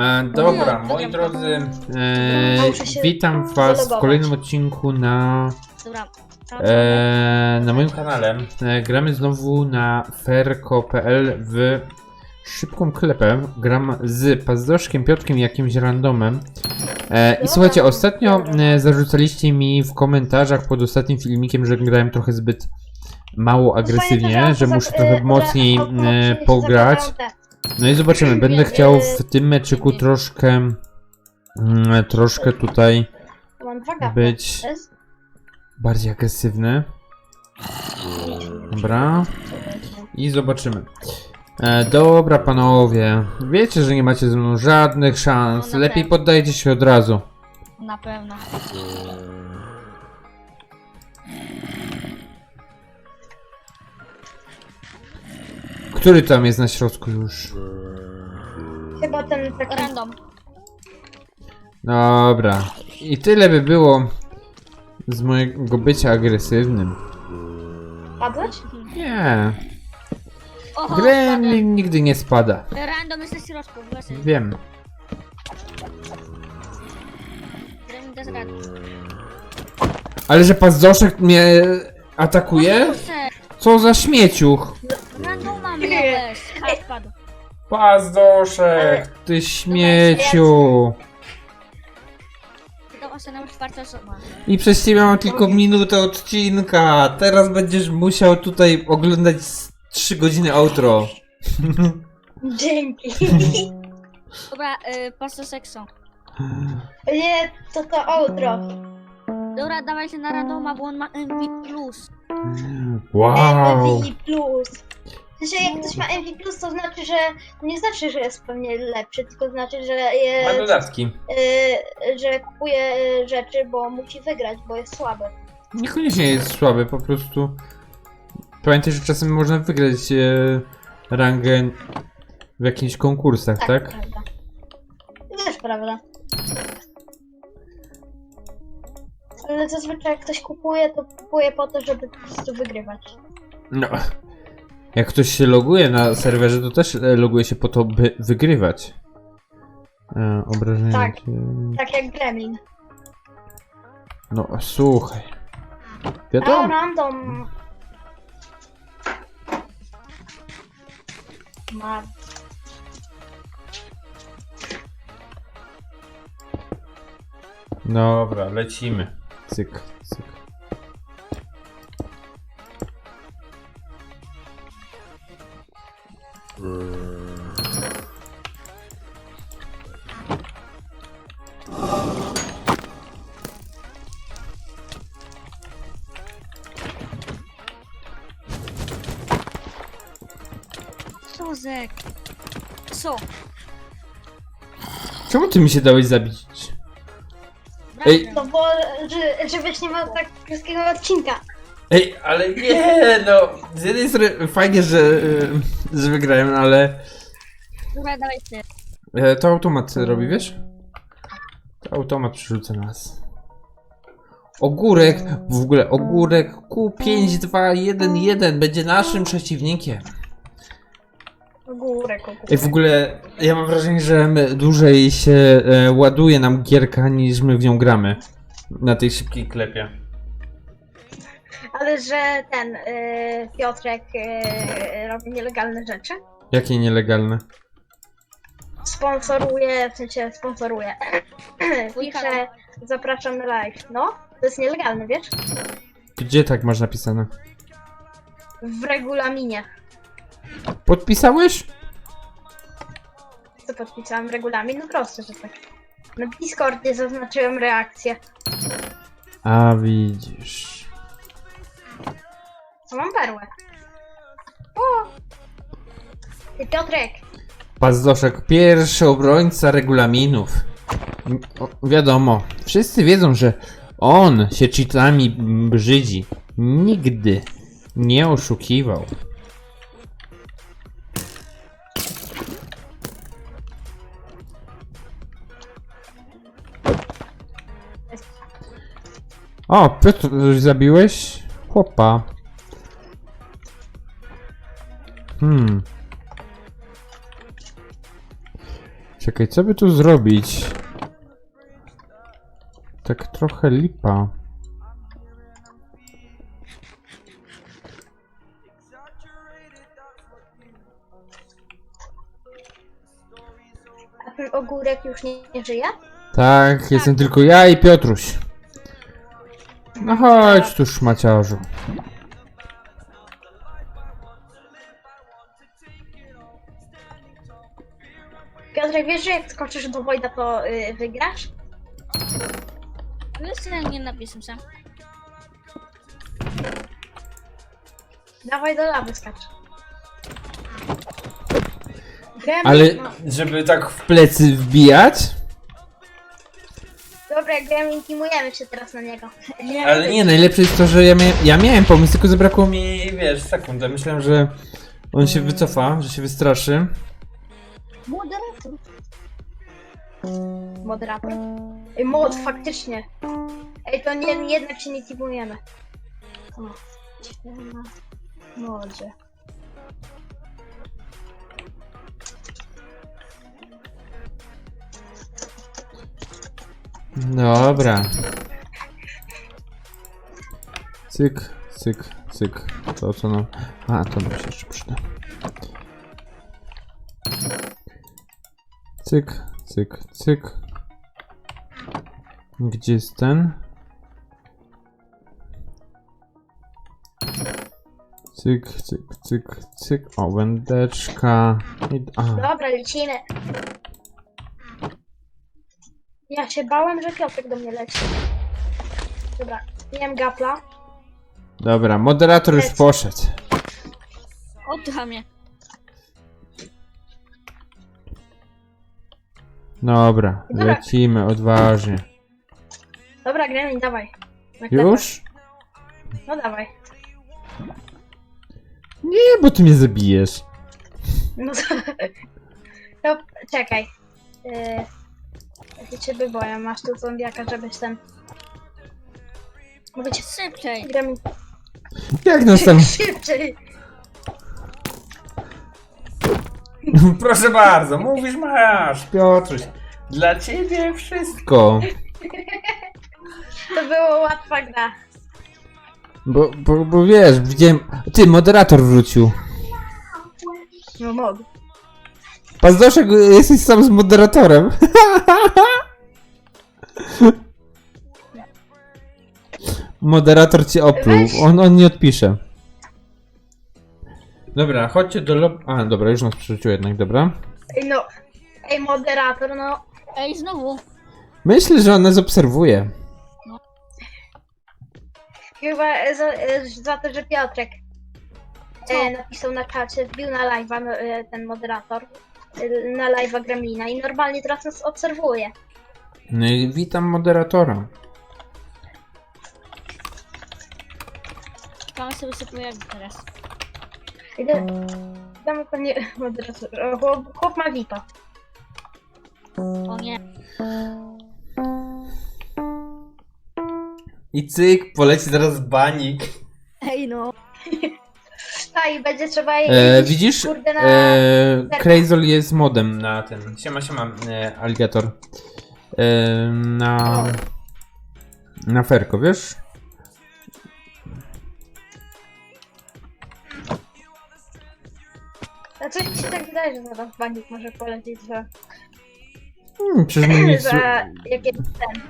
E, dobra, No, moi drodzy, e, Muszę się witam was w zalogować. kolejnym odcinku na, Dobra. e, na moim kanale. E, gramy znowu na ferko.pl w szybką klepę. Gram z Pazdoszkiem, Piotrkiem i jakimś randomem. E, I słuchajcie, ostatnio e, zarzucaliście mi w komentarzach pod ostatnim filmikiem, że grałem trochę zbyt mało agresywnie, że muszę trochę mocniej e, pograć. No i zobaczymy, będę chciał w tym meczyku troszkę mm, troszkę tutaj Mam dwa gapy. być bardziej agresywny. Dobra. I zobaczymy. E, dobra panowie, wiecie, że nie macie ze mną żadnych szans. No, na Lepiej pewno. poddajcie się od razu. Na pewno. Który tam jest na środku już? Chyba ten taki... Random. Dobra. I tyle by było z mojego bycia agresywnym. Padłeś? Nie. Oho, Gremlin nigdy nie spada. Random jest na środku, właśnie. Wiem. Gremlin. Ale że pazdoszek mnie atakuje? Co za śmieciuch? Randoma miałeś. Ha, spadł. Pazdoszek, ty śmieciu. Czwarta osoba. I przez ciebie mam tylko minutę odcinka. Teraz będziesz musiał tutaj oglądać 3 godziny outro. Dzięki. Dobra, y, pasto sekso. Nie, to to outro. Dobra, dawaj się na randoma, bo on ma MVP+. Wow. MVP+. W sensie, jak ktoś ma MVP+, to znaczy, że... To nie znaczy, że jest pewnie lepszy, tylko znaczy, że Ma jest... dodatki. y, że kupuje y, rzeczy, bo musi wygrać, bo jest słaby. Niekoniecznie jest słaby, po prostu. Pamiętaj, że czasem można wygrać e, rangę w jakichś konkursach, tak? prawda. To też prawda. Ale zazwyczaj jak ktoś kupuje, to kupuje po to, żeby po prostu wygrywać. No. Jak ktoś się loguje na serwerze, to też e, loguje się po to, by wygrywać. E, obrażenia. Tak. Tak jak Gremlin. No, słuchaj. A Wiadomo. random. Ma. Dobra, lecimy. Cyk, Co? Czemu ty mi się dałeś zabić? Ej. To bo, że, żebyś nie miał tak krótkiego odcinka. Ej, ale nie, no. Z jednej strony fajnie, że, że wygrałem, ale Dobra, dawaj ty. e, to automat robi, wiesz? To automat przerzuca nas. Ogórek, w ogóle ogórek Q5211 będzie naszym przeciwnikiem. W górę kukuję. Ej, w ogóle ja mam wrażenie, że my dłużej się e, ładuje nam gierka niż my w nią gramy. Na tej szybkiej klepie. Ale że ten y, Piotrek y, robi nielegalne rzeczy. Jakie nielegalne? Sponsoruje, w sensie sponsoruje. Twój Pisze, kanał. zapraszam na live. No, to jest nielegalne, wiesz? Gdzie tak masz napisane? W regulaminie. Podpisałeś? Co podpisałam regulamin? No proste, że tak. Na Discordzie zaznaczyłem reakcję. A widzisz. Co mam perłę? O! Ty Piotrek! Pazdoszek, pierwszy obrońca regulaminów. M- O, wiadomo, wszyscy wiedzą, że on się cheatami brzydzi. Nigdy nie oszukiwał. O, Piotr, zabiłeś? Chłopa. Hmm. Czekaj, co by tu zrobić? Tak trochę lipa. A ten ogórek już nie, nie żyje? Tak, jestem tylko ja i Piotruś. No chodź tu szmaciarzu. Piotrek, wiesz, że jak skoczysz do Wojda, to y, wygrasz? Jeszcze nie napisem sam. Dawaj do lawy skacz. Gremlin, Ale no. żeby tak w plecy wbijać? Dobra, Gremlin, teamujemy się teraz na niego. Ale nie, najlepsze jest to, że ja, mia ja miałem pomysł, tylko zabrakło mi, wiesz, sekundę. Myślałem, że on się wycofa, że się wystraszy. Moderator. Moderator. Ej, mod, faktycznie. Ej, to nie, jednak się nie teamujemy. O, świetna modzie. Dobra. Cyk, cyk, cyk. To co no. A, to nam się jeszcze przyda. Cyk, cyk, cyk. Gdzie jest ten? Cyk, cyk, cyk, cyk. O, wędeczka. I, Dobra, lecimy. Ja się bałem, że Piotrek do mnie leci. Dobra, jem gapla. dobra, moderator już Leci. poszedł. Oddycha mnie. Dobra, Dobra. lecimy odważnie. Dobra, Gremlin, dawaj. Na klepę. Już? No dawaj. Nie, bo ty mnie zabijesz. No to... to czekaj. Yy, ja się ciebie boję, masz tu zombiaka, żebyś ten... Mówię ci, Szybciej. Jak nas tam... szybciej! Proszę bardzo, mówisz masz, Piotruś. Dla ciebie wszystko. To było łatwa gra. Bo, bo, bo wiesz, widziałem... Ty, moderator wrócił. No mogę. Pazdoszek, jesteś sam z moderatorem. Moderator cię opluł. Weź. On, on nie odpisze. Dobra, chodźcie do lob... A, dobra, już nas przerzucił jednak, dobra. Ej no, ej moderator, no Ej, znowu. Myślę, że on nas obserwuje. chyba za, za to, że Piotrek e, napisał na czacie, wbił na live'a no, e, ten moderator, e, na live'a Gremlina i normalnie teraz nas obserwuje. No i witam moderatora. Tam sobie sypuję jak teraz. Idę, damy pewnie moderator, o, chłop, chłop ma VIPa. O nie. I cyk, poleci zaraz banik. Ej no. I będzie trzeba jej E, widzisz? kurde na... E, jest modem na ten. Siema, siema, e, aligator. E, na. Na ferko, wiesz? Coś mi się tak wydaje, że zaraz bandit może polecieć za, Hmm, przecież my nic, jakieś ten,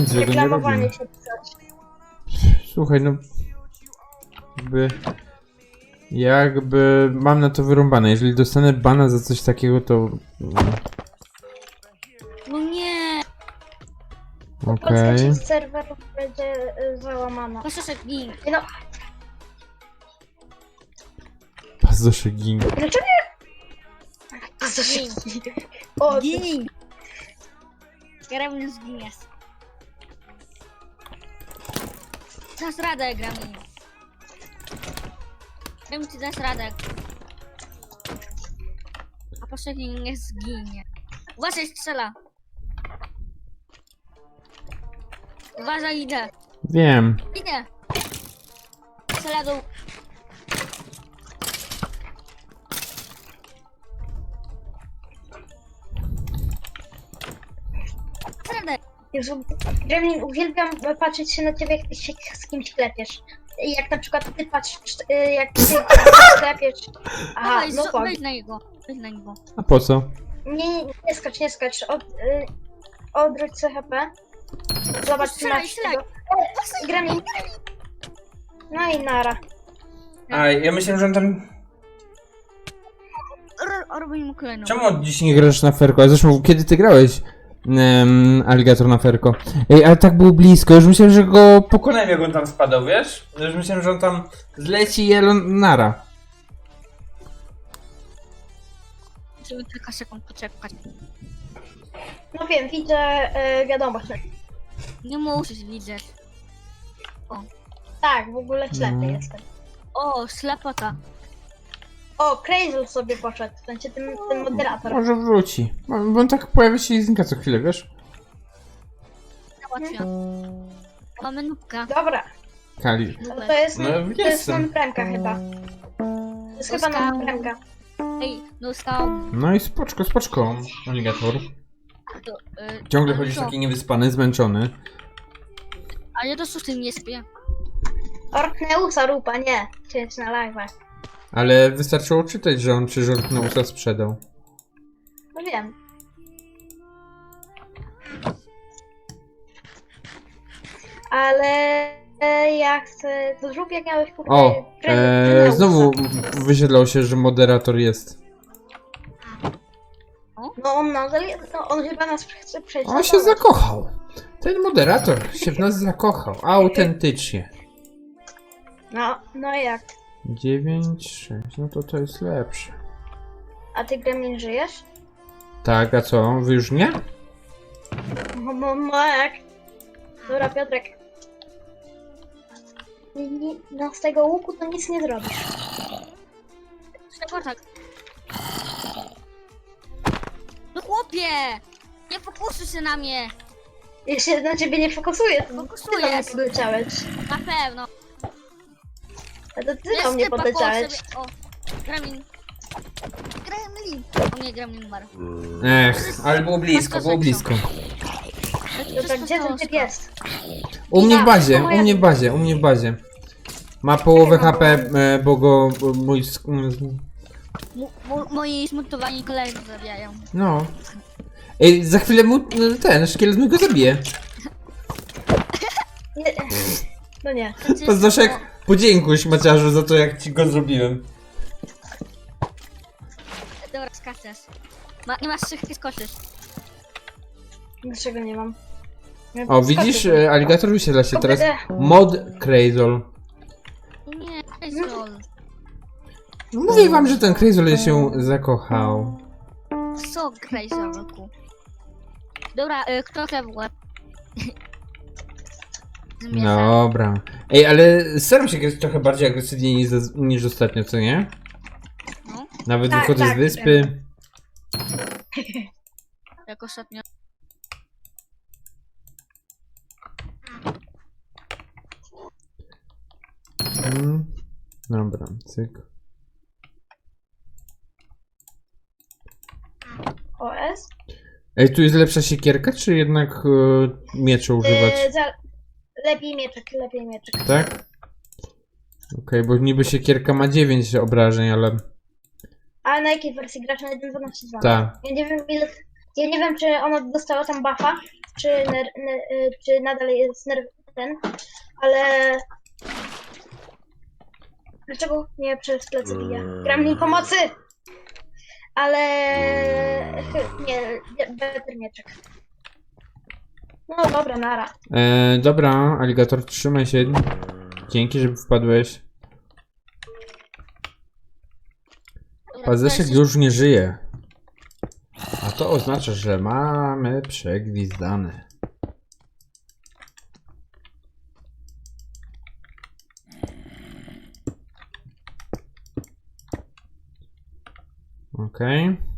nic złego nie reklamowanie się coś. Słuchaj, no. Jakby. Jakby mam na to wyrąbane. Jeżeli dostanę bana za coś takiego, to. No nie. Okej. część serwerów będzie y, załamana. Się gin. No, Pazdoszek gin. dlaczego... A co się... O, Gin. Gremlin zginiesz. Dasz radę, Gremlin. Wiem, ty dasz radę. A poprzedni nie zginie. Uważaj, strzela. Uważaj, idę. Wiem. Idę. Strzela do... Jezu, Gremlin, uwielbiam patrzeć się na ciebie, jak ty się z kimś klepiesz. Jak na przykład ty patrzysz, y, jak ty klepiesz. Aha, Dawaj, no zo- tak. wejdź na niego. Wejdź na niego. A po co? Nie, nie, nie skacz, nie skacz. Od, y, odwróć sobie HP. Zobacz, czy Strzelaj, masz strzelaj. tego. E, Gremlin. No i nara. A ja myślałem, że on tam. Ro- Robię mu kolejną. Czemu od dziś Nie grasz na Ferko, a zresztą kiedy ty grałeś? Um, Aligator na Ferko. Ej, ale tak był blisko, już myślałem, że go pokonałem. pokonałem, jak on tam spadał, wiesz? Już myślałem, że on tam. Zleci Jelon Nara. Żeby kilka sekund poczekać. No wiem, widzę y, wiadomość. Nie musisz widzieć. Tak, w ogóle ślepy No. jestem. O, ślepota. O, Crazel sobie poszedł, w sensie ten, ten moderator. Może wróci. Bo on tak pojawia się i znika co chwilę, wiesz? Załatwiam. Mamy nubka. Dobra, Kali. no to jest, No, to jest jestem. non-premka chyba. To jest chyba Oskar. non-premka. Ej, dostał. No i spoczko, spoczko, Aligator. To, y, Ciągle chodzisz taki niewyspany, zmęczony. Ale to co z tym nie spię? Orkneusa rupa, nie. Cięć na live'ach. Ale wystarczyło czytać, że on czy rząd usta sprzedał. No wiem. Ale e, ja chcę... To zrób jak miałeś kurde... O, e, znowu wysiedlał się, że moderator jest. No on nadal jest, no on chyba nas chce przejść. On się zakochał. Ten moderator się w nas zakochał. Autentycznie. No, no i jak? 9, 6, no to to jest lepsze. A ty Gremlin żyjesz? Tak, a co? Wy już nie? No, no, no jak? Dobra, Piotrek. No z tego łuku to nic nie zrobisz. Ślepota. No chłopie! Nie fokusuj się na mnie! Ja się na ciebie nie fokusuję, to ty do mnie Fokusuję. podleciałeś. Na pewno. A to ty do mnie podleciałeś. O, gremlin. Gremlin. O nie, gremlin umarł. Ech, ale było blisko, było blisko. Dobra, gdzie ten typ jest? U mnie w bazie, u mnie w bazie, u mnie w bazie. Ma połowę HP, e, bo go bo mój... sk- Mo, mo, moi zmontowani koledzy zabijają. No. Ej, za chwilę mu no, ten szkielet mi go zabije. Nie. No nie. Pozdroszek, podziękuj Maciarzu za to, jak ci go zrobiłem. Dobra, skaczesz. Ma, nie masz szybkie skoczysz. Dlaczego nie mam? Ja O, widzisz, e, aligator wysiedla się teraz. Mod Crazol. Nie, Crazol. No mówię wam, że ten Crazol się zakochał. Co Crazolku? Dobra, y, kto te w łeb? Dobra. Ej, ale staram się grać trochę bardziej agresywnie niż, niż ostatnio, co nie? No. Nawet Tak, wychodzę z tak, wyspy. Jak ostatnio. Mm. Dobra, cyk. OS? Ej, tu jest lepsza siekierka, czy jednak e, miecze używać? Yy, za... Lepiej mieczek, lepiej mieczek. Tak? Okej, bo niby siekierka ma 9 obrażeń, ale... A na jakiej wersji grasz? Na 1.12.2? Ta. Ja nie wiem ile... Ja nie wiem, czy ona dostała tam buffa, czy, ner, ner, y, czy nadal jest ner, ten, ale... Dlaczego nie przez plecy bije? Gremlin pomocy! Ale... chy- Nie, nie, better mieczek. No dobra, nara. E, dobra, aligator, trzymaj się. Dzięki, że wpadłeś. Pazeszek już nie żyje. A to oznacza, że mamy przegwizdane. Okej.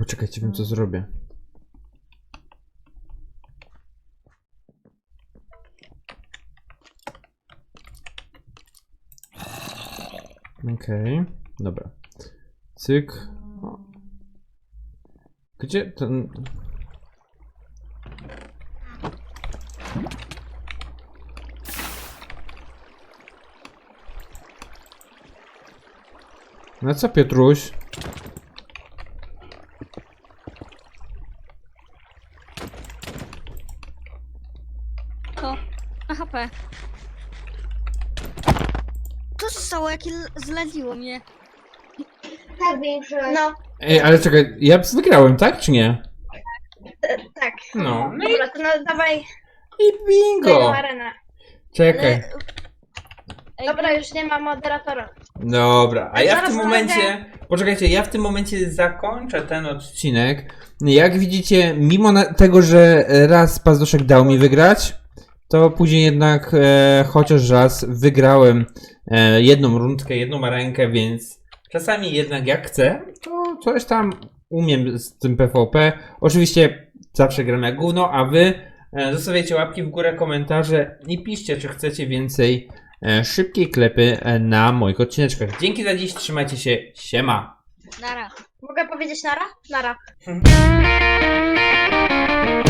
Poczekajcie, wiem co zrobię. Okej, dobra. Cyk. Gdzie ten... No co Piotruś? To. Na HP. Co się zleziło mnie? Tak, większość. No, Ej, ale czekaj, ja wygrałem, tak czy nie? e, tak. No, no i, Dobra, to no, dawaj I bingo! arenę. Czekaj. Ej, Dobra, już nie ma moderatora. Dobra, a ja w Zaraz tym momencie, poczekajcie, ja w tym momencie zakończę ten odcinek. Jak widzicie, mimo na- tego, że raz Pazduszek dał mi wygrać, to później jednak e, chociaż raz wygrałem e, jedną rundkę, jedną rękę, więc czasami jednak jak chcę, to coś tam umiem z tym PvP. Oczywiście zawsze gram jak gówno, a wy e, zostawiajcie łapki w górę, komentarze i piszcie, czy chcecie więcej e, szybkiej klepy e, na moich odcineczkach. Dzięki za dziś, trzymajcie się, siema! Nara. Mogę powiedzieć nara? Nara.